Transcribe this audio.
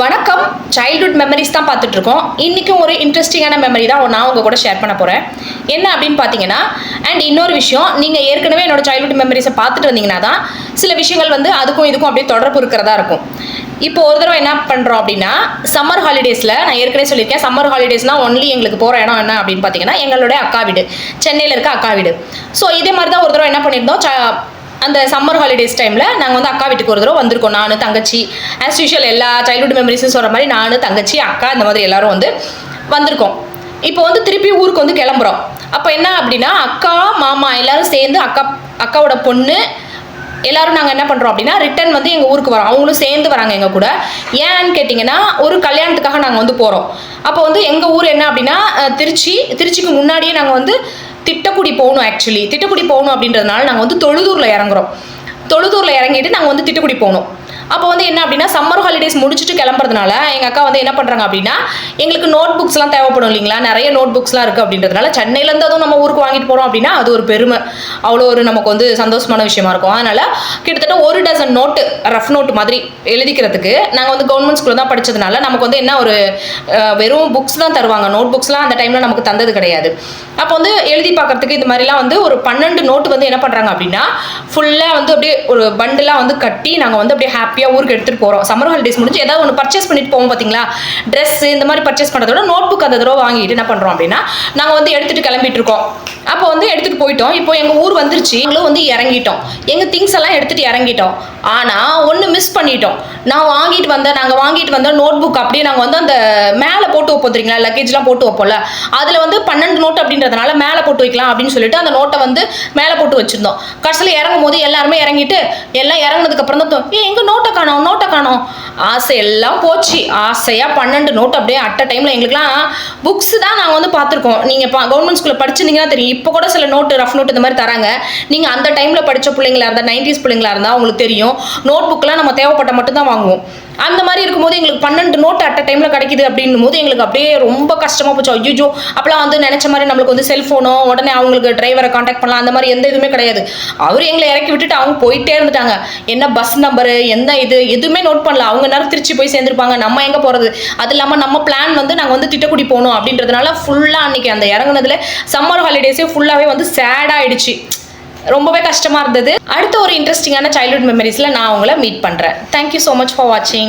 வணக்கம். Childhood memories தான் பார்த்துட்டு இருக்கோம் இன்றைக்கும் ஒரு இன்ட்ரெஸ்டிங்கான மெமரி தான் நான் உங்கள் கூட ஷேர் பண்ண போகிறேன் என்ன அப்படின்னு பார்த்தீங்கன்னா அண்ட் இன்னொரு விஷயம் நீங்கள் ஏற்கனவே என்னோட சைல்ட்ஹுட் மெமரிஸை பார்த்துட்டு இருந்தீங்கன்னா தான் சில விஷயங்கள் வந்து அதுக்கும் இதுக்கும் அப்படியே தொடர்பு இருக்கிறதா இருக்கும். இப்போ ஒரு தடவை என்ன பண்ணுறோம் அப்படின்னா சம்மர் ஹாலிடேஸில் நான் ஏற்கனவே சொல்லியிருக்கேன் சம்மர் ஹாலிடேஸ்னால் ஒன்லி எங்களுக்கு போகிற இடம் என்ன அப்படின்னு பார்த்தீங்கன்னா எங்களுடைய அக்கா வீடு. சென்னையில் இருக்க அக்கா வீடு. ஸோ இதே மாதிரி தான் ஒரு தடவை என்ன பண்ணியிருந்தோம் அந்த சம்மர் ஹாலிடேஸ் டைமில் நாங்கள் வந்து அக்கா வீட்டுக்கு ஒரு தடவை வந்திருக்கோம். நான் தங்கச்சி. ஆஸ் யூஷுவல் எல்லா சைல்ட்ஹுட் மெமரிஸும் சொல்கிற மாதிரி நான் தங்கச்சி அக்கா இந்த மாதிரி எல்லாரும் வந்து வந்திருக்கோம். இப்போ வந்து திருப்பி ஊருக்கு வந்து கிளம்புறோம். அப்போ என்ன அப்படின்னா அக்கா மாமா எல்லாரும் சேர்ந்து அக்கா அக்காவோட பொண்ணு எல்லாரும் நாங்கள் என்ன பண்ணுறோம் அப்படின்னா ரிட்டர்ன் வந்து எங்கள் ஊருக்கு வரோம். அவங்களும் சேர்ந்து வராங்க எங்கள் கூட. ஏன்னு கேட்டிங்கன்னா ஒரு கல்யாணத்துக்காக நாங்கள் வந்து போகிறோம் அப்போ வந்து எங்கள் ஊர் என்ன அப்படின்னா திருச்சி திருச்சிக்கு முன்னாடியே நாங்கள் வந்து திட்டக்குடி போகணும் ஆக்சுவலி திட்டக்குடி போகணும் அப்படின்றதுனால நாங்கள் வந்து தொழுதூரில் இறங்குறோம். தொழுதூரில் இறங்கிட்டு நாங்கள் வந்து திட்டக்குடி போகணும். அப்போ வந்து என்ன அப்படின்னா சம்மர் ஹாலிடேஸ் முடிச்சுட்டு கிளம்புறதுனால எங்கள் அக்கா வந்து என்ன பண்ணுறாங்க அப்படின்னா எங்களுக்கு நோட் புக்ஸ்லாம் தேவைப்படும் இல்லைங்களா? நிறைய நோட் புக்ஸ்லாம் இருக்குது அப்படின்றதுனால சென்னையிலேருந்து அதுவும் நம்ம ஊருக்கு வாங்கிட்டு போகிறோம் அப்படின்னா அது ஒரு பெருமை. அவ்வளோ ஒரு நமக்கு வந்து சந்தோஷமான விஷயமா இருக்கும். அதனால் கிட்டத்தட்ட ஒரு டசன் நோட்டு ரஃப் நோட்டு மாதிரி எழுதிக்கிறதுக்கு நாங்கள் வந்து கவர்மெண்ட் ஸ்கூலில் தான் படித்ததுனால நமக்கு வந்து என்ன ஒரு வெறும் புக்ஸ் தான் தருவாங்க. நோட் புக்ஸ்லாம் அந்த டைமில் நமக்கு தந்தது கிடையாது. அப்போ வந்து எழுதி பார்க்கறதுக்கு இந்த மாதிரிலாம் வந்து ஒரு பன்னெண்டு நோட்டு வந்து என்ன பண்ணுறாங்க அப்படின்னா ஃபுல்லாக வந்து அப்படியே ஒரு பண்டெலாம் வந்து கட்டி நாங்கள் வந்து அப்படியே ஹாப்பி ஹாப்பியாக ஊருக்கு எடுத்துகிட்டு போகிறோம் சம்மர் ஹாலிடேஸ் முடிஞ்சு ஏதாவது ஒன்று பர்ச்சேஸ் பண்ணிட்டு போவோம் பார்த்தீங்களா ட்ரெஸ் இந்த மாதிரி பர்ச்சேஸ் பண்ணுறதோட நோட் புக் அந்த தடவை வாங்கிட்டு என்ன பண்ணுறோம் அப்படின்னா நாங்கள் வந்து எடுத்துகிட்டு கிளம்பிட்டு இருக்கோம். அப்போ வந்து எடுத்துகிட்டு போயிட்டோம். இப்போ எங்கள் ஊர் வந்துருச்சு. நாங்களும் வந்து இறங்கிட்டோம். எங்கள் திங்ஸ் எல்லாம் எடுத்துகிட்டு இறங்கிட்டோம். ஆனால் ஒன்று மிஸ் பண்ணிட்டோம். நான் வாங்கிட்டு வந்த நாங்கள் வாங்கிட்டு வந்த நோட் புக் அப்படியே நாங்கள் வந்து அந்த மேலே போட்டு வைப்போம் தெரியுங்களா? லக்கேஜ்லாம் போட்டு வைப்போம்ல. அதில் வந்து பன்னெண்டு நோட் அப்படின்றதுனால மேலே போட்டு வைக்கலாம் அப்படின்னு சொல்லிட்டு அந்த நோட்டை வந்து மேலே போட்டு வச்சுருந்தோம். கடைசியில் இறங்கும் போது எல்லாருமே இறங்கிட்டு எல்லாம் இறங்கினதுக்கப்புறம் தான் ஏ எங்க நோட்டை காணோம் நோட்டை காணோம்? ஆசை எல்லாம் போச்சு. ஆசையாக பன்னெண்டு நோட் அப்படியே அட்ட டைமில் எங்களுக்குலாம் புக்ஸ் தான் நாங்கள் வந்து பார்த்துருக்கோம். நீங்கள் கவர்மெண்ட் ஸ்கூலில் படிச்சிருந்தீங்கன்னா தெரியும். இப்போ கூட சில நோட்டு ரஃப் நோட் இந்த மாதிரி தராங்க. நீங்கள் அந்த டைமில் படித்த பிள்ளைங்களா இருந்தால் நைன்டிஸ் பிள்ளைங்களா இருந்தால் உங்களுக்கு தெரியும். நோட் புக்கெலாம் நம்ம தேவைப்பட்ட மட்டும்தான் வாங்குவோம். அந்த மாதிரி இருக்கும்போது எங்களுக்கு பன்னெண்டு நோட் அட் டைமில் கிடைக்குது அப்படின்னும் போது எங்களுக்கு அப்படியே ரொம்ப கஷ்டமாக போச்சு. ஐயோ அப்போலாம் வந்து நினச்ச மாதிரி நம்மளுக்கு வந்து செல்ஃபோனோ உடனே அவங்களுக்கு டிரைவரை காண்டாக்ட் பண்ணலாம். அந்த மாதிரி எந்த இதுவுமே கிடையாது. அவர் எங்களை இறக்கி விட்டுட்டு அவங்க போயிட்டே இருந்துட்டாங்க. என்ன பஸ் நம்பரு எந்த இது எதுவுமே நோட் பண்ணல. அவங்க நேரம் திருச்சி போய் சேர்ந்துருப்பாங்க. நம்ம எங்கே போகிறது அது இல்லாமல் நம்ம பிளான் வந்து நாங்கள் வந்து திட்டக்குடி போகணும் அப்படின்றதுனால ஃபுல்லாக அன்னைக்கு அந்த இறங்குனதுல சம்மர் ஹாலிடேஸே ஃபுல்லாகவே வந்து சேடாகிடுச்சு ரொம்பவே கஷ்டமாக இருந்தது. அடுத்த ஒரு இன்ட்ரெஸ்டிங்கான சைல்ட்ஹுட் மெமரிஸில் நான் உங்களை மீட் பண்ணுறேன் தேங்க்யூ ஸோ மச் ஃபார் வாட்சிங்